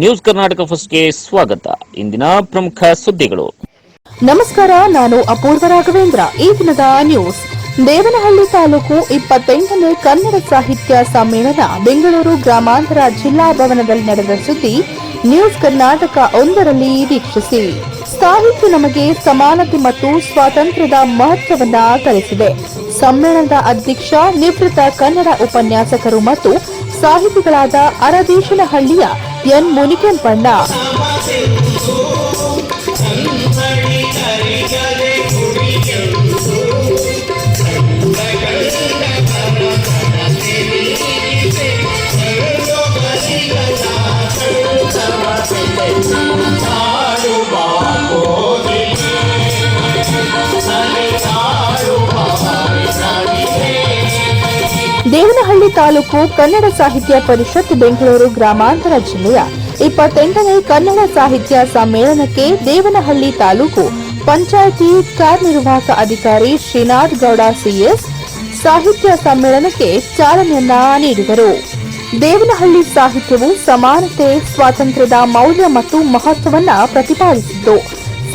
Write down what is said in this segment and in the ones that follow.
News Karnataka ಫಸ್ಟ್ಗೆ ಸ್ವಾಗತ. ಇಂದಿನ ಪ್ರಮುಖ ಸುದ್ದಿಗಳು. ನಮಸ್ಕಾರ, ನಾನು ಅಪೂರ್ವ ರಾಘವೇಂದ್ರ. ಈ ದಿನದ ನ್ಯೂಸ್. ದೇವನಹಳ್ಳಿ ತಾಲೂಕು ಇಪ್ಪತ್ತೆಂಟನೇ ಕನ್ನಡ ಸಾಹಿತ್ಯ ಸಮ್ಮೇಳನ ಬೆಂಗಳೂರು ಗ್ರಾಮಾಂತರ ಜಿಲ್ಲಾ ಭವನದಲ್ಲಿ ನಡೆದ ಸುದ್ದಿ ನ್ಯೂಸ್ ಕರ್ನಾಟಕ ಒಂದರಲ್ಲಿ ವೀಕ್ಷಿಸಿ. ಸಾಹಿತ್ಯ ನಮಗೆ ಸಮಾನತೆ ಮತ್ತು ಸ್ವಾತಂತ್ರ್ಯದ ಮಹತ್ವವನ್ನು ಕಲಿಸಿದೆ ಸಮ್ಮೇಳನದ ಅಧ್ಯಕ್ಷ, ನಿವೃತ್ತ ಕನ್ನಡ ಉಪನ್ಯಾಸಕರು ಮತ್ತು ಸಾಹಿತಿಗಳಾದ ಅರದೇಶನಹಳ್ಳಿಯ ಎನ್ ಮುನಿಕೆಂಪಣ್ಣ ದೇವನಹಳ್ಳಿ ತಾಲೂಕು ಕನ್ನಡ ಸಾಹಿತ್ಯ ಪರಿಷತ್ ಬೆಂಗಳೂರು ಗ್ರಾಮಾಂತರ ಜಿಲ್ಲೆಯ ಇಪ್ಪತ್ತೆಂಟನೇ ಕನ್ನಡ ಸಾಹಿತ್ಯ ಸಮ್ಮೇಳನಕ್ಕೆ ದೇವನಹಳ್ಳಿ ತಾಲೂಕು ಪಂಚಾಯಿತಿ ಕಾರ್ಯನಿರ್ವಾಹಕ ಅಧಿಕಾರಿ ಶ್ರೀನಾಥ್ ಗೌಡ ಸಿಎಸ್ ಸಾಹಿತ್ಯ ಸಮ್ಮೇಳನಕ್ಕೆ ಚಾಲನೆಯನ್ನ ನೀಡಿದರು. ದೇವನಹಳ್ಳಿ ಸಾಹಿತ್ಯವು ಸಮಾನತೆ, ಸ್ವಾತಂತ್ರ್ಯದ ಮೌಲ್ಯ ಮತ್ತು ಮಹತ್ವವನ್ನು ಪ್ರತಿಪಾದಿಸಿದ್ದು,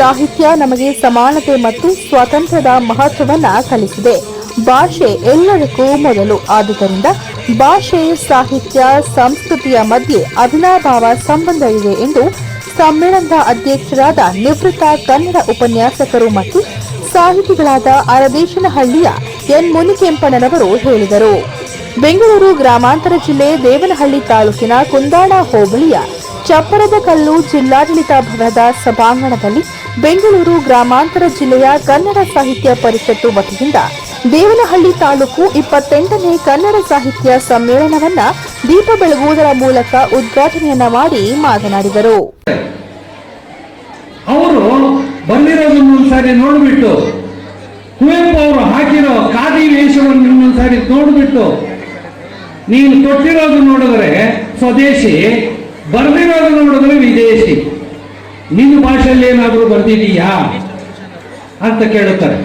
ಸಾಹಿತ್ಯ ನಮಗೆ ಸಮಾನತೆ ಮತ್ತು ಸ್ವಾತಂತ್ರ್ಯದ ಮಹತ್ವವನ್ನು ಕಲಿಸಿದೆ. ಭಾಷೆ ಎಲ್ಲದಕ್ಕೂ ಮೊದಲು. ಆದುದರಿಂದ ಭಾಷೆ, ಸಾಹಿತ್ಯ, ಸಂಸ್ಕೃತಿಯ ಮಧ್ಯೆ ಅಭಿನಾಭಾವ ಸಂಬಂಧ ಇದೆ ಎಂದು ಸಮ್ಮೇಳನದ ಅಧ್ಯಕ್ಷರಾದ ನಿವೃತ್ತ ಕನ್ನಡ ಉಪನ್ಯಾಸಕರು ಮತ್ತು ಸಾಹಿತಿಗಳಾದ ಅರದೇಶನಹಳ್ಳಿಯ ಎನ್ ಮುನಿಕೆಂಪಣ್ಣನವರು ಹೇಳಿದರು. ಬೆಂಗಳೂರು ಗ್ರಾಮಾಂತರ ಜಿಲ್ಲೆ ದೇವನಹಳ್ಳಿ ತಾಲೂಕಿನ ಕುಂದಾಣ ಹೋಬಳಿಯ ಚಪ್ಪರದ ಕಲ್ಲು ಜಿಲ್ಲಾಡಳಿತ ಭವನದ ಸಭಾಂಗಣದಲ್ಲಿ ಬೆಂಗಳೂರು ಗ್ರಾಮಾಂತರ ಜಿಲ್ಲೆಯ ಕನ್ನಡ ಸಾಹಿತ್ಯ ಪರಿಷತ್ತು ವತಿಯಿಂದ ದೇವನಹಳ್ಳಿ ತಾಲೂಕು ಇಪ್ಪತ್ತೆಂಟನೇ ಕನ್ನಡ ಸಾಹಿತ್ಯ ಸಮ್ಮೇಳನವನ್ನ ದೀಪ ಬೆಳಗುವುದರ ಮೂಲಕ ಉದ್ಘಾಟನೆಯನ್ನ ಮಾಡಿ ಮಾತನಾಡಿದರು. ಅವರು ಬಂದಿರೋದನ್ನೊಂದ್ಸಾರಿ ನೋಡ್ಬಿಟ್ಟು, ಕುವೆಂಪು ಅವರು ಹಾಕಿರೋ ಖಾದಿ ವೇಷವನ್ನು ಇನ್ನೊಂದ್ಸಾರಿ ನೋಡ್ಬಿಟ್ಟು, ನೀನು ತೊಟ್ಟಿರೋದು ನೋಡಿದ್ರೆ ಸ್ವದೇಶಿ, ಬರ್ದಿರೋದು ನೋಡಿದ್ರೆ ವಿದೇಶಿ. ನಿನ್ನ ಭಾಷೆಯಲ್ಲಿ ಏನಾದರೂ ಬರ್ದಿದೀಯಾ ಅಂತ ಕೇಳುತ್ತಾರೆ.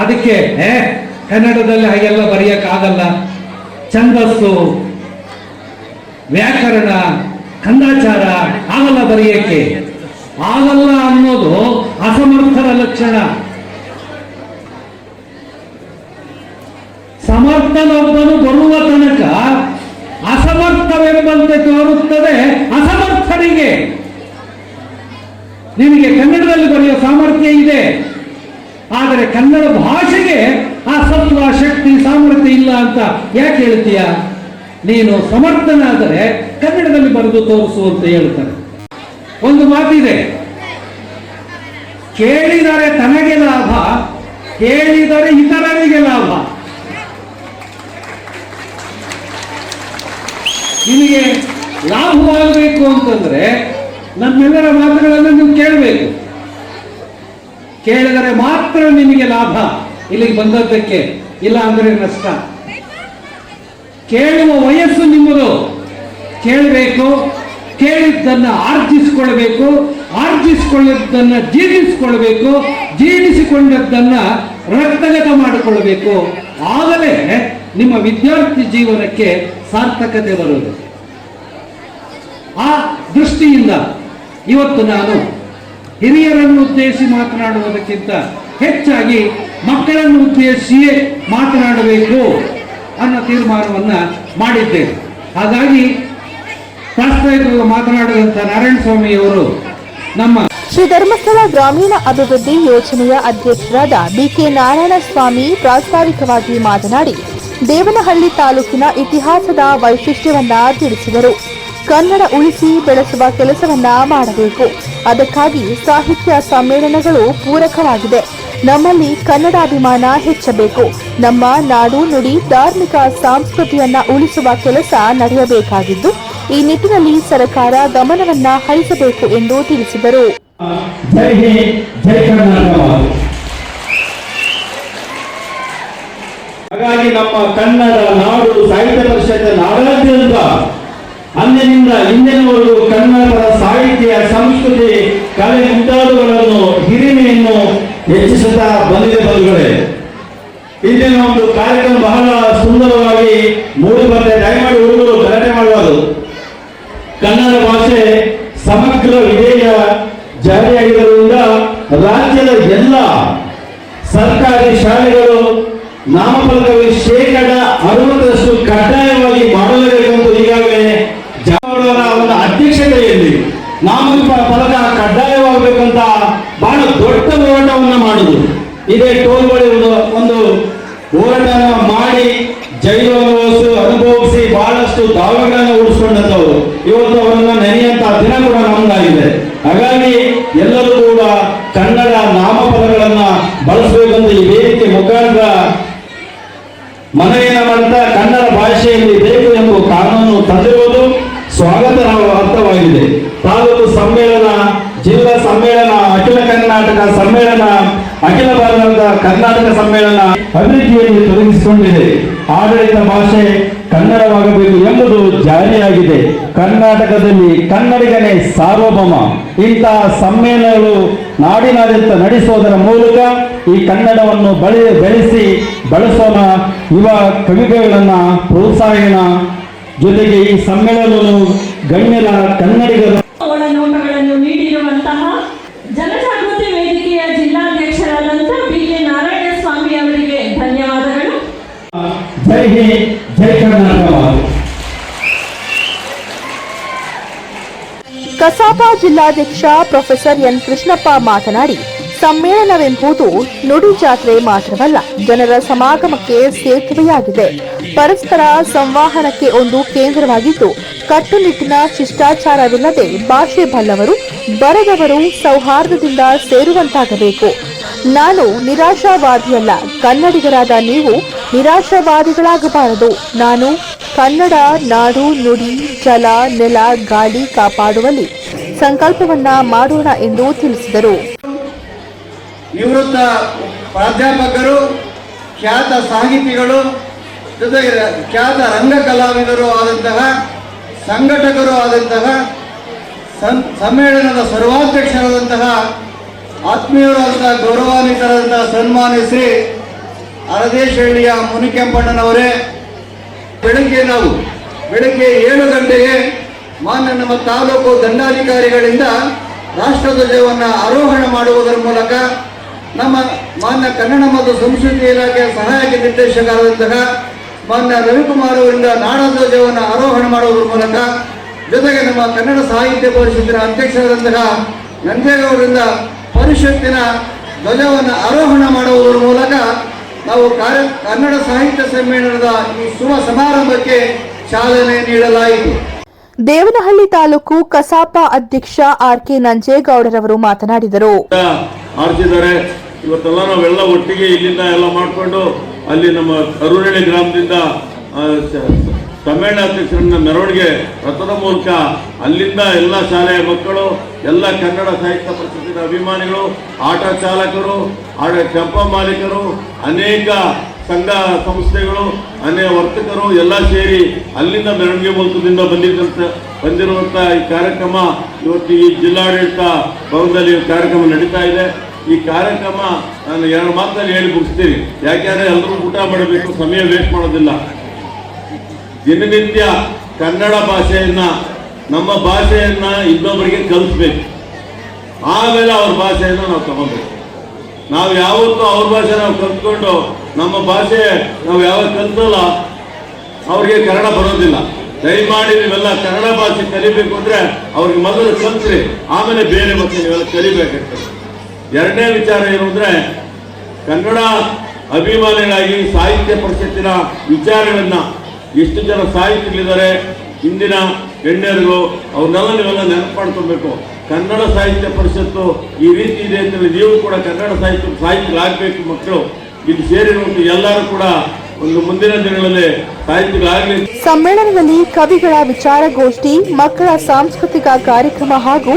ಅದಕ್ಕೆ ಕನ್ನಡದಲ್ಲಿ ಹಾಗೆಲ್ಲ ಬರೆಯಕ್ಕಾಗಲ್ಲ ಛಂದಸ್ಸು, ವ್ಯಾಕರಣ, ಕಂದಾಚಾರ, ಆಗಲ್ಲ ಬರೆಯಕ್ಕೆ. ಆಗಲ್ಲ ಅನ್ನೋದು ಅಸಮರ್ಥರ ಲಕ್ಷಣ. ಸಮರ್ಥನೊಬ್ಬನು ಬರುವ ತನಕ ಅಸಮರ್ಥವೆಂಬಂತೆ ತೋರುತ್ತದೆ ಅಸಮರ್ಥನಿಗೆ. ನಿಮಗೆ ಕನ್ನಡದಲ್ಲಿ ಬರೆಯುವ ಸಾಮರ್ಥ್ಯ ಇದೆ. ಆದರೆ ಕನ್ನಡ ಭಾಷೆಗೆ ಆ ಸತ್ವ, ಶಕ್ತಿ, ಸಾಮರ್ಥ್ಯ ಇಲ್ಲ ಅಂತ ಯಾಕೆ ಹೇಳ್ತೀಯ? ನೀನು ಸಮರ್ಥನಾದರೆ ಕನ್ನಡದಲ್ಲಿ ಬರೆದು ತೋರಿಸು ಅಂತ ಹೇಳ್ತಾರೆ. ಒಂದು ಮಾತಿದೆ. ಕೇಳಿದರೆ ತನಗೆ ಲಾಭ, ಕೇಳಿದರೆ ಇತರರಿಗೆ ಲಾಭ. ನಿಮಗೆ ಲಾಭವಾಗಬೇಕು ಅಂತಂದ್ರೆ ನಮ್ಮೆಲ್ಲರ ಮಾತುಗಳನ್ನು ನೀವು ಕೇಳಬೇಕು. ಕೇಳಿದರೆ ಮಾತ್ರ ನಿಮಗೆ ಲಾಭ. ಇಲ್ಲಿಗೆ ಬಂದದ್ದಕ್ಕೆ ಇಲ್ಲ ಅಂದ್ರೆ ನಷ್ಟ. ಕೇಳುವ ವಯಸ್ಸು ನಿಮ್ಮದು. ಕೇಳಬೇಕು, ಕೇಳಿದ್ದನ್ನ ಆರ್ಜಿಸಿಕೊಳ್ಬೇಕು ಆರ್ಜಿಸಿಕೊಳ್ಳದ್ದನ್ನ ಜೀರ್ಣಿಸಿಕೊಳ್ಬೇಕು ಜೀರ್ಣಿಸಿಕೊಂಡದ್ದನ್ನ ರಕ್ತಗತ ಮಾಡಿಕೊಳ್ಬೇಕು ಆಗಲೇ ನಿಮ್ಮ ವಿದ್ಯಾರ್ಥಿ ಜೀವನಕ್ಕೆ ಸಾರ್ಥಕತೆ ಬರುವುದು. ಆ ದೃಷ್ಟಿಯಿಂದ ಇವತ್ತು ನಾನು ಹಿರಿಯರನ್ನು ಉದ್ದೇಶಿಸಿ ಮಾತನಾಡುವುದಕ್ಕಿಂತ ಹೆಚ್ಚಾಗಿ ಮಕ್ಕಳನ್ನು ಉದ್ದೇಶಿಸಿಯೇ ಮಾತನಾಡಬೇಕು ಅನ್ನೋ ತೀರ್ಮಾನವನ್ನು ಮಾಡಿದ್ದೇವೆ. ಹಾಗಾಗಿ ಪ್ರಾಸ್ತಾವಿಕವಾಗಿ ಮಾತನಾಡಿದಂಥ ನಾರಾಯಣ ಸ್ವಾಮಿಯವರು ನಮ್ಮ ಶ್ರೀ ಧರ್ಮಸ್ಥಳ ಗ್ರಾಮೀಣ ಅಭಿವೃದ್ಧಿ ಯೋಜನೆಯ ಅಧ್ಯಕ್ಷರಾದ ಬಿಕೆ ನಾರಾಯಣಸ್ವಾಮಿ ಪ್ರಾಸ್ತಾವಿಕವಾಗಿ ಮಾತನಾಡಿ, ದೇವನಹಳ್ಳಿ ತಾಲೂಕಿನ ಇತಿಹಾಸದ ವೈಶಿಷ್ಟ್ಯವನ್ನ ತಿಳಿಸಿದರು. ಕನ್ನಡ ಉಳಿಸಿ ಬೆಳೆಸುವ ಕೆಲಸವನ್ನ ಮಾಡಬೇಕು. ಅದಕ್ಕಾಗಿ ಸಾಹಿತ್ಯ ಸಮ್ಮೇಳನಗಳು ಪೂರಕವಾಗಿದೆ. ನಮ್ಮಲ್ಲಿ ಕನ್ನಡಾಭಿಮಾನ ಹೆಚ್ಚಬೇಕು. ನಮ್ಮ ನಾಡು ನುಡಿ ಧಾರ್ಮಿಕ ಸಂಸ್ಕೃತಿಯನ್ನ ಉಳಿಸುವ ಕೆಲಸ ನಡೆಯಬೇಕಾಗಿದ್ದು, ಈ ನಿಟ್ಟಿನಲ್ಲಿ ಸರ್ಕಾರ ಗಮನವನ್ನ ಹರಿಸಬೇಕು ಎಂದು ತಿಳಿಸಿದರು. ಹಾಗಾಗಿ ನಮ್ಮ ಕನ್ನಡ ನಾಡು ಸಾಹಿತ್ಯ ಪರಿಷತ್ ನಾಡಾದ್ಯಂತ ಅಂದಿನಿಂದ ಇಂದಿನವರೆಗೂ ಕನ್ನಡದ ಸಾಹಿತ್ಯ, ಸಂಸ್ಕೃತಿ, ಕಲೆ ಮುಂತಾದವುಗಳನ್ನು ಹಿರಿಮೆಯನ್ನು ಹೆಚ್ಚಿಸುತ್ತಾ ಬಂದಿದೆ ಬಂಧುಗಳೇ. ಇಂದಿನ ಒಂದು ಕಾರ್ಯಕ್ರಮ ಬಹಳ ಸುಂದರವಾಗಿ ಮೂಡಿ ಬಂದಿದೆ ದಯಮಾಡಿ ಹುಡುಗರು ಗಲಾಟೆ ಮಾಡಬಾರದು. ಕನ್ನಡ ಭಾಷೆ ಸಮಗ್ರ ವಿಧೇಯ ಜಾರಿಯಾಗಿರುವುದರಿಂದ ರಾಜ್ಯದ ಎಲ್ಲ ಸರ್ಕಾರಿ ಶಾಲೆಗಳು ನಾಮಫಲಕದಲ್ಲಿ ಶೇಕಡ ಅರವತ್ತರಷ್ಟು ಕಡ್ಡಾಯವಾಗಿ ಮಾಡಲೇಬೇಕು ಈಗಾಗಲೇ ನಾಮಫಲ ಫಲಕ ಕಡ್ಡಾಯವಾಗಬೇಕಂತ ಬಹಳ ದೊಡ್ಡ ಹೋರಾಟವನ್ನ ಮಾಡುದು ಇದೇ ಟೋಲ್ ಬಳಿ ಒಂದು ಹೋರಾಟವನ್ನು ಮಾಡಿ ಜೈಲು ಅನುಭವಿಸಿ ಅನುಭವಿಸಿ ಬಹಳಷ್ಟು ದಾವೆಗಳನ್ನು ಉಳಿಸ್ಕೊಂಡಂತವರು ಇವತ್ತು ಅವರನ್ನ ನೆನೆಯಂತ ದಿನ ಕೂಡ ನಮ್ದಾಗಿದೆ. ಹಾಗಾಗಿ ಎಲ್ಲರೂ ಕೂಡ ಕನ್ನಡ ನಾಮಪದಗಳನ್ನ ಬಳಸಬೇಕಂತ ಈ ವೇದಿಕೆ ಮುಖಾಂತರ ಮನವಿಯನ್ನ ಮಾಡ್ತಾ ಕನ್ನಡ ಭಾಷೆಯಲ್ಲಿ ಬೇಕು ಎಂಬ ಕಾನೂನು ತಂದಿರುವುದು ಸ್ವಾಗತ ಅರ್ಥವಾಗಿದೆ ತಾಲೂಕು ಸಮ್ಮೇಳನ ಜಿಲ್ಲಾ ಸಮ್ಮೇಳನ ಅಖಿಲ ಕರ್ನಾಟಕ ಸಮ್ಮೇಳನ ಅಖಿಲ ಭಾರತ ಕರ್ನಾಟಕ ಸಮ್ಮೇಳನ ಅಭಿವೃದ್ಧಿಯಲ್ಲಿ ತೊಡಗಿಸಿಕೊಂಡಿದೆ. ಆಡಳಿತ ಭಾಷೆ ಕನ್ನಡವಾಗಬೇಕು ಎಂಬುದು ಜಾರಿಯಾಗಿದೆ. ಕರ್ನಾಟಕದಲ್ಲಿ ಕನ್ನಡಿಗನೇ ಸಾರ್ವಭೌಮ. ಇಂತಹ ಸಮ್ಮೇಳನಗಳು ನಾಡಿನಾದ್ಯಂತ ನಡೆಸುವುದರ ಮೂಲಕ ಈ ಕನ್ನಡವನ್ನು ಬಳಿ ಬೆಳೆಸಿ ಬಳಸೋಣ. ಯುವ ಕವಿಗಳನ್ನ ಪ್ರೋತ್ಸಾಹನ ಜೊತೆಗೆ ಈ ಸಮ್ಮೇಳನವನ್ನು ಗಣ್ಯರ ಕನ್ನಡಿಗರ ಕಸಾಪ ಜಿಲ್ಲಾಧ್ಯಕ್ಷ ಪ್ರೊಫೆಸರ್ ಎನ್ ಕೃಷ್ಣಪ್ಪ ಮಾತನಾಡಿ, ಸಮ್ಮೇಳನವೆಂಬುದು ನುಡಿ ಜಾತ್ರೆ ಮಾತ್ರವಲ್ಲ, ಜನರ ಸಮಾಗಮಕ್ಕೆ ಸೇತುವೆಯಾಗಿದೆ. ಪರಸ್ಪರ ಸಂವಹನಕ್ಕೆ ಒಂದು ಕೇಂದ್ರವಾಗಿದ್ದು, ಕಟ್ಟುನಿಟ್ಟಿನ ಶಿಷ್ಟಾಚಾರವಿಲ್ಲದೆ ಭಾಷೆ ಬಲ್ಲವರು, ಬರದವರು ಸೌಹಾರ್ದದಿಂದ ಸೇರುವಂತಾಗಬೇಕು. ನಾನು ನಿರಾಶಾವಾದಿಯಲ್ಲ, ಕನ್ನಡಿಗರಾದ ನೀವು ನಿರಾಶಾವಾದಿಗಳಾಗಬಾರದು. ನಾನು ಕನ್ನಡ, ನಾಡು, ನುಡಿ ಜಲ ನೆಲ, ಗಾಳಿ ಕಾಪಾಡುವಲ್ಲಿ ಸಂಕಲ್ಪವನ್ನ ಮಾಡೋಣ ಎಂದು ತಿಳಿಸಿದರು. ನಿವೃತ್ತ ಪ್ರಾಧ್ಯಾಪಕರು, ಖ್ಯಾತ ಸಾಹಿತಿಗಳು, ಜೊತೆಗೆ ಖ್ಯಾತ ರಂಗ ಕಲಾವಿದರು ಆದಂತಹ, ಸಂಘಟಕರು ಆದಂತಹ ಸಮ್ಮೇಳನದ ಸರ್ವಾಧ್ಯಕ್ಷರಾದಂತಹ, ಆತ್ಮೀಯರಾದಂತಹ, ಗೌರವಾನ್ವಿತರಾದಂತಹ ಸನ್ಮಾನಿಸಿ ಶ್ರೀ ಅರದೇಶಹಳ್ಳಿಯ ಮುನಿಕೆಂಪಣ್ಣನವರೇ ಬೆಳಗ್ಗೆ ನಾವು, ಬೆಳಗ್ಗೆ ಏಳು ಗಂಟೆಗೆ ಮಾನ್ಯ ನಮ್ಮ ತಾಲೂಕು ದಂಡಾಧಿಕಾರಿಗಳಿಂದ ರಾಷ್ಟ್ರಧ್ವಜವನ್ನು ಆರೋಹಣ ಮಾಡುವುದರ ಮೂಲಕ ನಮ್ಮ ಮಾನ್ಯ ಕನ್ನಡ ಮತ್ತು ಸಂಸ್ಕೃತಿ ಇಲಾಖೆಯ ಸಹಾಯಕ ನಿರ್ದೇಶಕರಾದಂತಹ ಮಾನ್ಯ ರವಿಕುಮಾರ್ ಅವರಿಂದ ನಾಡಧ್ವಜವನ್ನು ಆರೋಹಣ ಮಾಡುವುದರ ಮೂಲಕ ಜೊತೆಗೆ ನಮ್ಮ ಕನ್ನಡ ಸಾಹಿತ್ಯ ಪರಿಷತ್ತಿನ ಅಧ್ಯಕ್ಷರಾದಂತಹ ನಂಜೇಗೌಡರಿಂದ ಪರಿಷತ್ತಿನ ಧ್ವಜವನ್ನು ಆರೋಹಣ ಮಾಡುವುದರ ಮೂಲಕ ನಾವು ಕನ್ನಡ ಸಾಹಿತ್ಯ ಸಮ್ಮೇಳನದ ಈ ಶುಭ ಸಮಾರಂಭಕ್ಕೆ ಚಾಲನೆ ನೀಡಲಾಯಿತು. ದೇವನಹಳ್ಳಿ ತಾಲೂಕು ಕಸಾಪ ಅಧ್ಯಕ್ಷ ಆರ್ ಕೆ ನಂಜೇಗೌಡರವರು ಮಾತನಾಡಿದರು. ಆಡ್ತಿದ್ದಾರೆ ಇವತ್ತೆಲ್ಲ ನಾವೆಲ್ಲ ಒಟ್ಟಿಗೆ ಇಲ್ಲಿಂದ ಎಲ್ಲ ಮಾಡಿಕೊಂಡು ಅಲ್ಲಿ ನಮ್ಮ ಅರುಣಳ್ಳಿ ಗ್ರಾಮದಿಂದ ಆ, ಅಧ್ಯಕ್ಷರನ್ನ ಮೆರವಣಿಗೆ ರಥದ ಮೂಲಕ ಅಲ್ಲಿಂದ ಎಲ್ಲ ಶಾಲೆಯ ಮಕ್ಕಳು ಎಲ್ಲ ಕನ್ನಡ ಸಾಹಿತ್ಯ ಪರಿಷತ್ತಿನ ಅಭಿಮಾನಿಗಳು ಆಟ ಚಾಲಕರು ಆಟ ಚಂಪ ಮಾಲೀಕರು ಅನೇಕ ಸಂಘ ಸಂಸ್ಥೆಗಳು ಅನೇಕ ವರ್ತಕರು ಎಲ್ಲ ಸೇರಿ ಅಲ್ಲಿಂದ ಮೆರವಣಿಗೆ ಮೂಲಕದಿಂದ ಬಂದಿದ್ದಂಥ ಬಂದಿರುವಂಥ ಈ ಕಾರ್ಯಕ್ರಮ ಇವತ್ತು ಈ ಜಿಲ್ಲಾಡಳಿತ ಭವನದಲ್ಲಿ ಕಾರ್ಯಕ್ರಮ ನಡೀತಾ ಇದೆ. ಈ ಕಾರ್ಯಕ್ರಮ ನಾನು ಎರಡು ಮಾತಲ್ಲಿ ಹೇಳಿ ಮುಗಿಸ್ತೀನಿ. ಯಾಕೆಂದರೆ ಎಲ್ಲರೂ ಊಟ ಮಾಡಬೇಕು ಸಮಯ ವೇಸ್ಟ್ ಮಾಡೋದಿಲ್ಲ. ದಿನನಿತ್ಯ ಕನ್ನಡ ಭಾಷೆಯನ್ನ, ನಮ್ಮ ಭಾಷೆಯನ್ನ ಇನ್ನೊಬ್ಬರಿಗೆ ಕಲಿಸ್ಬೇಕು. ಆಮೇಲೆ ಅವ್ರ ಭಾಷೆಯನ್ನು ನಾವು ತಗೋಬೇಕು. ನಾವು ಯಾವತ್ತೂ ಅವ್ರ ಭಾಷೆ ನಾವು ಕಲ್ತ್ಕೊಂಡು, ನಮ್ಮ ಭಾಷೆ ನಾವು ಯಾವಾಗ ಕಲ್ತಲ್ಲ, ಅವ್ರಿಗೆ ಕನ್ನಡ ಬರೋದಿಲ್ಲ. ದಯಮಾಡಿ ನೀವೆಲ್ಲ ಕನ್ನಡ ಭಾಷೆ ಕಲಿಬೇಕು ಅಂದ್ರೆ ಅವ್ರಿಗೆ ಮೊದಲು ಕಲ್ತ್ರಿ, ಆಮೇಲೆ ಬೇರೆ ಭಾಷೆ ನೀವೆಲ್ಲ ಕಲಿಬೇಕಾಗ್ತದೆ ಎರಡನೇ ವಿಚಾರ ಏನು ಅಂದ್ರೆ, ಕನ್ನಡ ಅಭಿಮಾನಿಗಳಾಗಿ ಸಾಹಿತ್ಯ ಪರಿಷತ್ತಿನ ವಿಚಾರಗಳನ್ನ ಎಷ್ಟು ಜನ ಸಾಹಿತಿಗಳಿದ್ದಾರೆ, ಇಂದಿನ ಗಣ್ಯರುಗಳು ಅವ್ರನ್ನೆಲ್ಲ ನೀವೆಲ್ಲ ನೆನಪು ಮಾಡ್ಕೊಬೇಕು ಕನ್ನಡ ಸಾಹಿತ್ಯ ಪರಿಷತ್ತು ಈ ರೀತಿ ಇದೆ ಅಂತೇಳಿ ನೀವು ಕೂಡ ಕನ್ನಡ ಸಾಹಿತ್ಯ ಸಾಹಿತ್ಯಗಳಾಗಬೇಕು ಮಕ್ಕಳು. ಇದು ಸೇರಿರುವಂಥ ಎಲ್ಲರೂ ಕೂಡ ಒಂದು ಮುಂದಿನ ದಿನಗಳಲ್ಲಿ ಸಾಹಿತ್ಯಗಳಾಗಲಿ ಸಮ್ಮೇಳನದಲ್ಲಿ ಕವಿಗಳ ವಿಚಾರಗೋಷ್ಠಿ, ಮಕ್ಕಳ ಸಾಂಸ್ಕೃತಿಕ ಕಾರ್ಯಕ್ರಮ ಹಾಗೂ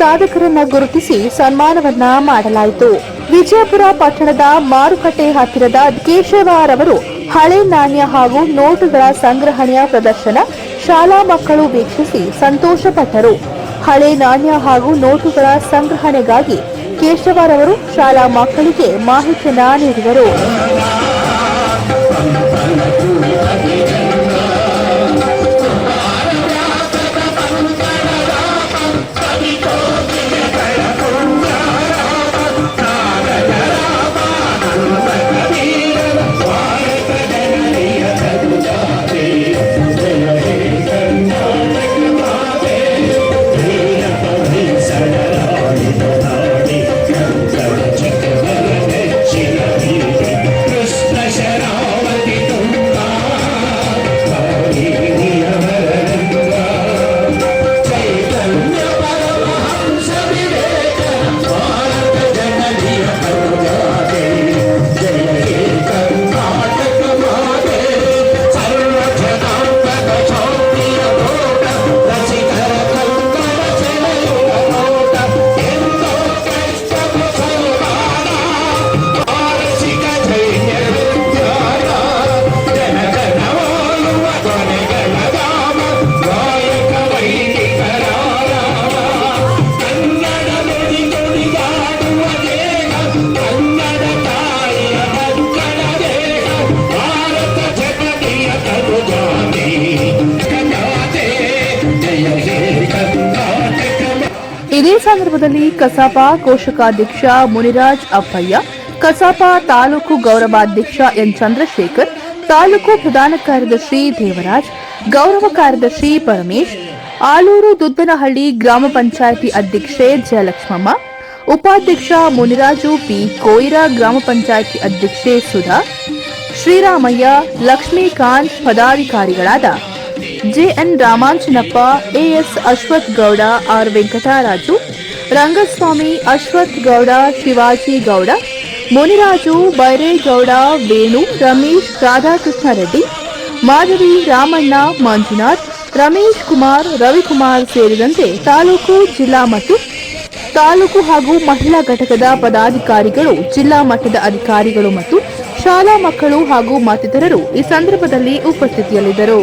ಸಾಧಕರನ್ನ ಗುರುತಿಸಿ ಸನ್ಮಾನವನ್ನ ಮಾಡಲಾಯಿತು. ವಿಜಯಪುರ ಪಟ್ಟಣದ ಮಾರುಕಟ್ಟೆ ಹತ್ತಿರದ ಕೇಶವರವರು ಹಳೆ ನಾಣ್ಯ ಹಾಗೂ ನೋಟುಗಳ ಸಂಗ್ರಹಣೆಯ ಪ್ರದರ್ಶನ ಶಾಲಾ ಮಕ್ಕಳು ವೀಕ್ಷಿಸಿ ಸಂತೋಷಪಟ್ಟರು. ಹಳೆ ನಾಣ್ಯ ಹಾಗೂ ನೋಟುಗಳ ಸಂಗ್ರಹಣೆಗಾಗಿ ಕೇಶವರವರು ಶಾಲಾ ಮಕ್ಕಳಿಗೆ ಮಾಹಿತಿಯನ್ನ ನೀಡಿದರು. ಇದೇ ಸಂದರ್ಭದಲ್ಲಿ ಕಸಾಪ ಕೋಶಕಾಧ್ಯಕ್ಷ ಮುನಿರಾಜ್ ಅಪ್ಪಯ್ಯ, ಕಸಾಪ ತಾಲೂಕು ಗೌರವಾಧ್ಯಕ್ಷ ಎನ್ ಚಂದ್ರಶೇಖರ್, ತಾಲೂಕು ಪ್ರಧಾನ ಕಾರ್ಯದರ್ಶಿ ದೇವರಾಜ್, ಗೌರವ ಕಾರ್ಯದರ್ಶಿ ಪರಮೇಶ್, ಆಲೂರು ದುದ್ದನಹಳ್ಳಿ ಗ್ರಾಮ ಪಂಚಾಯಿತಿ ಅಧ್ಯಕ್ಷೆ ಜಯಲಕ್ಷ್ಮಮ್ಮ, ಉಪಾಧ್ಯಕ್ಷ ಮುನಿರಾಜು ಪಿ. ಕೋಯಿರ ಗ್ರಾಮ ಪಂಚಾಯಿತಿ ಅಧ್ಯಕ್ಷೆ Sudha, Sriramaiah, Lakshmikanth ಪದಾಧಿಕಾರಿಗಳಾದ JN Ramanjanappa, AS Ashwath Gowda R Venkataraju, Rangaswamy Ashwath Gowda Shivaji Gowda, Muniraju Byregowda, Venu, Ramesh Radhakrishna Reddy Madhavi Ramanna, Manjunath, Ramesh Kumar, Ravikumar ಸೇರಿದಂತೆ ತಾಲೂಕು, ಜಿಲ್ಲಾ ಮತ್ತು ತಾಲೂಕು ಹಾಗೂ ಮಹಿಳಾ ಘಟಕದ ಪದಾಧಿಕಾರಿಗಳು, ಜಿಲ್ಲಾ ಮಟ್ಟದ ಅಧಿಕಾರಿಗಳು ಮತ್ತು ಶಾಲಾ ಮಕ್ಕಳು ಹಾಗೂ ಮತ್ತಿತರರು ಈ ಸಂದರ್ಭದಲ್ಲಿ ಉಪಸ್ಥಿತಿಯಲ್ಲಿದ್ದರು.